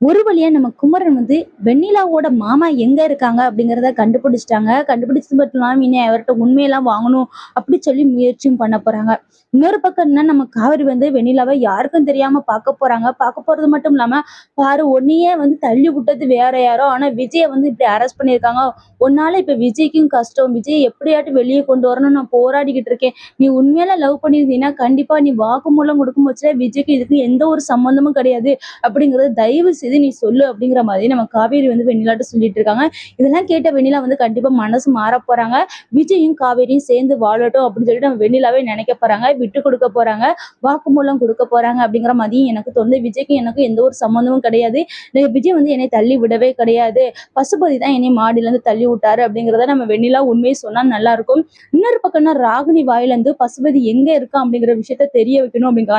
ஒரு வழியா நம்ம குமரன் வந்து வெண்ணிலாவோட மாமா எங்க இருக்காங்க அப்படிங்கிறத கண்டுபிடிச்சிட்டாங்க. கண்டுபிடிச்சது மட்டும் இல்லாமல் இனி அவர்கிட்ட உண்மையெல்லாம் வாங்கணும் அப்படி சொல்லி முயற்சியும் பண்ண போறாங்க. இன்னொரு பக்கம் என்ன நம்ம காவிரி வந்து வெண்ணிலாவை யாருக்கும் தெரியாம பார்க்க போறாங்க. பார்க்க போறது மட்டும் இல்லாம பாரு ஒன்னையே வந்து தள்ளி விட்டது வேற யாரோ. ஆனா விஜயை வந்து இப்படி அரெஸ்ட் பண்ணியிருக்காங்க. உன்னால இப்ப விஜய்க்கும் கஷ்டம். விஜய் எப்படியாட்டும் வெளியே கொண்டு வரணும் நான் போராடிக்கிட்டு இருக்கேன். நீ உண்மையில லவ் பண்ணியிருந்தீங்கன்னா கண்டிப்பா நீ வாக்குமூலம் கொடுக்கும் போச்சு விஜய்க்கு இதுக்கு எந்த ஒரு சம்மந்தமும் கிடையாது அப்படிங்கறது தயவு செய்து நீ சொல்லு அப்படிங்கிற மாதிரி நம்ம காவேரி வந்து வெண்ணிலாட்ட சொல்லிட்டு இருக்காங்க. இதெல்லாம் கேட்ட வெண்ணிலா வந்து கண்டிப்பா மனசு மாற போறாங்க. விஜயும் காவேரியும் சேர்ந்து வாழட்டும் அப்படின்னு சொல்லிட்டு நம்ம வெண்ணிலாவே நினைக்க போறாங்க. விட்டு கொடுக்க போறாங்க. வாக்குமூலம் கொடுக்க போறாங்க அப்படிங்கிற மாதிரியும் எனக்கு தோணுது. விஜய்க்கும் எனக்கும் எந்த ஒரு சம்மந்தமும் கிடையாது. விஜய் வந்து என்னை தள்ளி விடவே கிடையாது. பசுபதி தான் என்னை மாடியில இருந்து தள்ளி விட்டாரு அப்படிங்கிறத நம்ம வெண்ணிலா உண்மையை சொன்னா நல்லா இருக்கும். இன்னொரு பக்கம்னா ராகினி வாயில இருந்து பசுபதி எங்க இருக்கா அப்படிங்கிற விஷயத்த தெரிய வைக்கணும் அப்படிங்கிற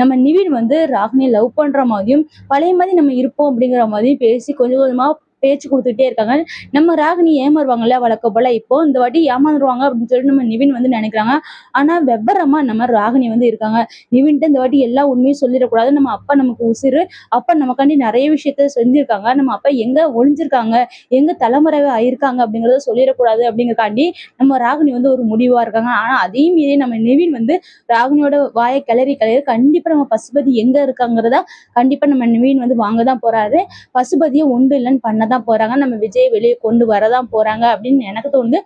நம்ம நிவின் வந்து ராகினியை லவ் பண்ற மாதிரியும் பழைய மாதிரி நம்ம இருப்போம் அப்படிங்கிற மாதிரி பேசி கொஞ்சம் கொஞ்சமா பேச்சு கொடுத்துட்டே இருக்காங்க. நம்ம ராகினி ஏமாறுவாங்கல்ல வழக்க போல இப்போ இந்த வாட்டி ஏமாந்துருவாங்க அப்படின்னு சொல்லிட்டு நம்ம நிவின் வந்து நினைக்கிறாங்க. ஆனா வெவ்வரமா நம்ம ராகினி வந்து இருக்காங்க. நிவின்ட்டு இந்த வாட்டி எல்லா உண்மையும் சொல்லிடக்கூடாது. நம்ம அப்பா நமக்கு உசிறு. அப்பா நமக்காண்டி நிறைய விஷயத்த செஞ்சிருக்காங்க. நம்ம அப்பா எங்க ஒளிஞ்சிருக்காங்க? எங்க தலைமுறைவே ஆயிருக்காங்க அப்படிங்கறத சொல்லிடக்கூடாது அப்படிங்கறக்காண்டி நம்ம ராகினி வந்து ஒரு முடிவா இருக்காங்க. ஆனா அதே மீறி நம்ம நிவின் வந்து ராகினியோட வாயை கிளறி கிளறி கண்டிப்பா நம்ம பசுபதி எங்க இருக்காங்கிறதா கண்டிப்பா நம்ம நிவின் வந்து வாங்க தான் போறாரு. பசுபதியை ஒன்று இல்லைன்னு பண்ணதான் தான் போறாங்க. நம்ம விஜய் வெளியே கொண்டு வரதான் போறாங்க அப்படின்னு எனக்கு தோணுது.